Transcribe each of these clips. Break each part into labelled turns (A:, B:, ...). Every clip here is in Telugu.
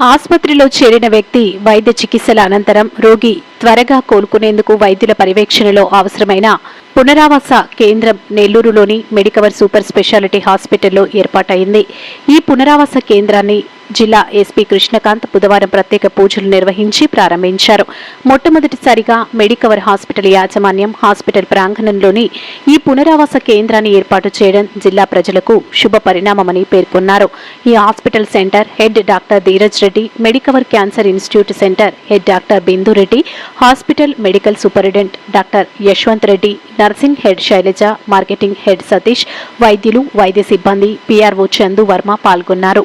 A: ఆసుపత్రిలో చేరిన వ్యక్తి వైద్య చికిత్సల అనంతరం రోగి త్వరగా కోలుకునేందుకు వైద్యుల పర్యవేక్షణలో అవసరమైన పునరావాస కేంద్రం నెల్లూరులోని మెడికవర్ సూపర్ స్పెషాలిటీ హాస్పిటల్లో ఏర్పాటైంది. ఈ పునరావాస కేంద్రాన్ని జిల్లా ఎస్పీ కృష్ణకాంత్ బుధవారం ప్రత్యేక పూజలు నిర్వహించి ప్రారంభించారు. మొట్టమొదటిసారిగా మెడికవర్ హాస్పిటల్ యాజమాన్యం హాస్పిటల్ ప్రాంగణంలోని ఈ పునరావాస కేంద్రాన్ని ఏర్పాటు చేయడం జిల్లా ప్రజలకు శుభ పరిణామమని పేర్కొన్నారు. ఈ hospital centre head doctor Dheeraj Reddy Medicover cancer institute centre head doctor Bindu Reddy hospital medical superintendent doctor Yashwant Reddy nursing head Shailaja marketing head Satish వైద్యులు వైద్య సిబ్బంది పిఆర్ఓ చందు వర్మ పాల్గొన్నారు.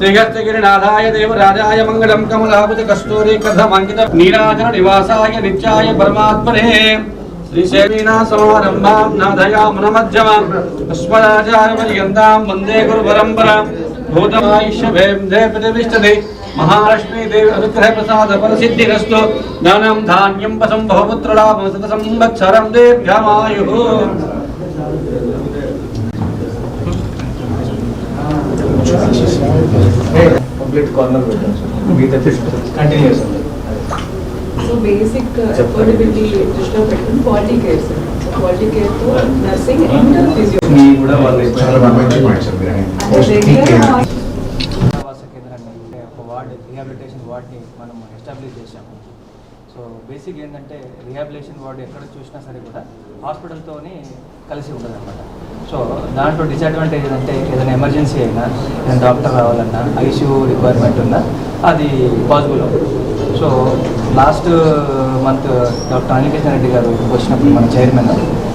B: श्रीहस्तगिरीनाथाय देवराजाय मङ्गलं कमलाभुज कस्तूरी कथमङ्कित नीराजन निवासाय नित्याय परमात्मने। श्रीसेवीना समारम्भां नाथयामुनमध्यमां अस्मदाचार्यपर्यन्तां वंदे गुरुपरम्परां। भूतमायुष्यभें दे प्रतिष्ठते। महालक्ष्मी देव अनुग्रह प्रसाद परसिद्धिरस्तु दानं धान्यं वसं बहुपुत्रलाभं सतसंवत्सरं देभ्यमायुः
C: కంప్లీట్ కార్నర్ పెట్టాం సార్. మిగతా కంటిన్యూస్ ఉంది
D: సో బేసిక్ అఫోర్డబిలిటీ దృష్టిలో పెట్టుకుని క్వాలిటీ కేర్ సార్ క్వాలిటీ కేర్తో నర్సింగ్ అండ్ ఫిజియో
C: మీ కూడా వాళ్ళు
E: చాలా మంచి సార్ మీరు
F: ఒక వార్డ్ రిహాబిలిటేషన్ వార్డ్ని మనం ఎస్టాబ్లిష్ చేశాము. సో బేసిక్ ఏంటంటే రిహాబిలేషన్ వార్డ్ ఎక్కడ చూసినా సరే కూడా హాస్పిటల్తోని కలిసి ఉండదు అనమాట సో దాంట్లో డిసడ్వాంటేజ్ ఏంటంటే ఏదైనా ఎమర్జెన్సీ అయినా ఏదైనా డాక్టర్ రావాలన్నా ఐసీయూ రిక్వైర్మెంట్ ఉన్నా అది పాసిబుల్ అవుతుంది. సో లాస్ట్ మంత్ డాక్టర్ అనికేషన్ రెడ్డి గారు వచ్చినప్పుడు మన చైర్మన్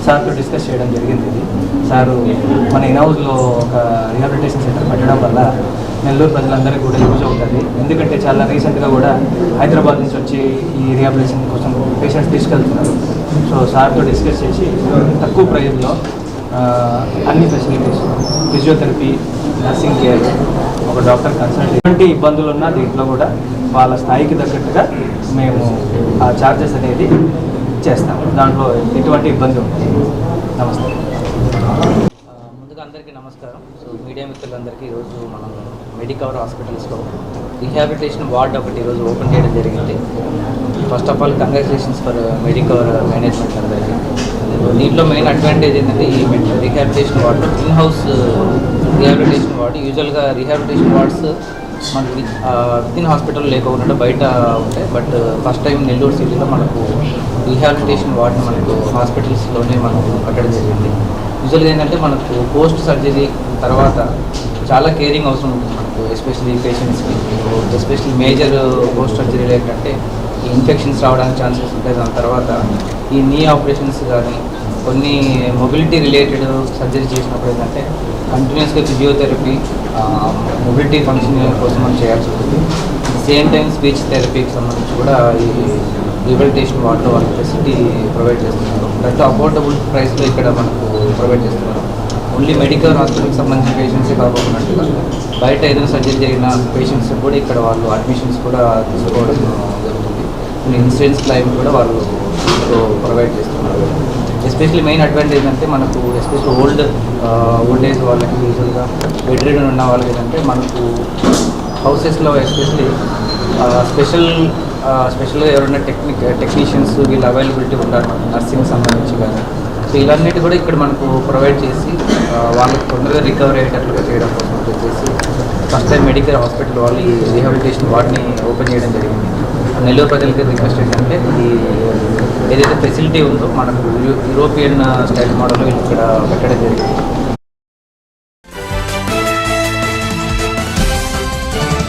F: సార్తో డిస్కస్ చేయడం జరిగింది ఇది. సారు మన ఇన్హౌస్లో ఒక రిహాబిలిటేషన్ సెంటర్ పెట్టడం వల్ల నెల్లూరు ప్రజలందరికీ కూడా యూజ్ అవుతుంది. ఎందుకంటే చాలా రీసెంట్గా కూడా హైదరాబాద్ నుంచి వచ్చి ఈ రిహాబిలిటేషన్ కోసం పేషెంట్స్ తీసుకెళ్తున్నారు. సో సార్తో డిస్కస్ చేసి తక్కువ ప్రైజ్లో అన్ని ఫెసిలిటీస్ ఫిజియోథెరపీ నర్సింగ్ కేర్ ఒక డాక్టర్ కన్సల్ట్ ఎటువంటి ఇబ్బందులు ఉన్నా దీంట్లో కూడా వాళ్ళ స్థాయికి తగ్గట్టుగా మేము ఆ ఛార్జెస్ అనేది చేస్తాం. దాంట్లో ఎటువంటి ఇబ్బంది ఉంటుంది నమస్తే.
G: ముందుగా అందరికీ నమస్కారం. సో మీడియా మిత్రులందరికీ ఈరోజు మనం మెడికవర్ హాస్పిటల్స్లో రీహాబిలిటేషన్ వార్డ్ ఒకటి ఈరోజు ఓపెన్ చేయడం జరిగింది. First of all congratulations for Medicover management అందరికీ. దీంట్లో మెయిన్ అడ్వాంటేజ్ ఏంటంటే ఈ rehabilitation ward in house rehabilitation ward యూజువల్గా రీహాబిలిటేషన్ వార్డ్స్ మనకి వితిన్ హాస్పిటల్ లేకుండా బయట ఉంటాయి బట్ ఫస్ట్ టైం నెల్లూరు సిటీలో మనకు రీహాబిలిటేషన్ వార్డుని మనకు హాస్పిటల్స్లోనే మనకు కట్టడం జరిగింది. యూజువల్గా ఏంటంటే మనకు పోస్ట్ సర్జరీ తర్వాత చాలా కేరింగ్ అవసరం ఉంటుంది మనకు ఎస్పెషల్లీ పేషెంట్స్కి ఎస్పెషలీ మేజర్ పోస్ట్ సర్జరీలు ఏంటంటే ఈ ఇన్ఫెక్షన్స్ రావడానికి ఛాన్సెస్ ఉంటాయి. దాని తర్వాత ఈ నీ ఆపరేషన్స్ కానీ కొన్ని మొబిలిటీ రిలేటెడ్ సర్జరీ చేసినప్పుడు ఏంటంటే కంటిన్యూస్గా ఫిజియోథెరపీ మొబిలిటీ ఫంక్షన్ కోసం మనం చేయాల్సి ఉంటుంది. సేమ్ టైం స్పీచ్ థెరపీకి సంబంధించి కూడా ఈ రిహబిలిటేషన్ వాటర్ వాళ్ళ ఫెసిలిటీ ప్రొవైడ్ చేస్తున్నారు. దట్ అఫోర్డబుల్ ప్రైస్లో ఇక్కడ మనకు ప్రొవైడ్ చేస్తున్నారు. ఓన్లీ మెడికల్ హాస్పిటల్కి సంబంధించిన పేషెంట్సే కాకుండా బయట ఏదైనా సర్జరీ జరిగిన పేషెంట్స్ కూడా ఇక్కడ వాళ్ళు అడ్మిషన్స్ కూడా తీసుకోవడం జరుగుతుంది. కొన్ని ఇన్సూరెన్స్ క్లైమ్ కూడా వాళ్ళు ప్రొవైడ్ చేస్తున్నారు. ఎస్పెషల్లీ మెయిన్ అడ్వాంటేజ్ అంటే మనకు ఎస్పెషల్లీ ఓల్డ్ ఓల్డ్ ఏజ్ వాళ్ళకి యూజువల్గా బెడ్ రీడన్ ఉన్న వాళ్ళకి ఏంటంటే మనకు హౌసెస్లో ఎస్పెషల్లీ స్పెషల్ స్పెషల్గా ఎవరైనా టెక్నిక్ టెక్నీషియన్స్ వీళ్ళు అవైలబిలిటీ ఉంటారు మనకు నర్సింగ్ సంబంధించి కానీ సో ఇవన్నిటి కూడా ఇక్కడ మనకు ప్రొవైడ్ చేసి వాళ్ళకి తొందరగా రికవరీ అయ్యేటట్లుగా చేయడం కోసం చెప్పేసి ఫస్ట్ టైం మెడికల్ హాస్పిటల్ వాళ్ళు ఈ రీహాబిలిటేషన్ వార్డ్ని ఓపెన్ చేయడం జరిగింది. నెల్లూరు ప్రజలకి రిక్వెస్ట్ ఏంటంటే ఈ ఏదైతే ఫెసిలిటీ ఉందో మనకు యూ- యూరోపియన్ స్టైల్ మోడల్ ఇక్కడ పెట్టడం జరిగింది.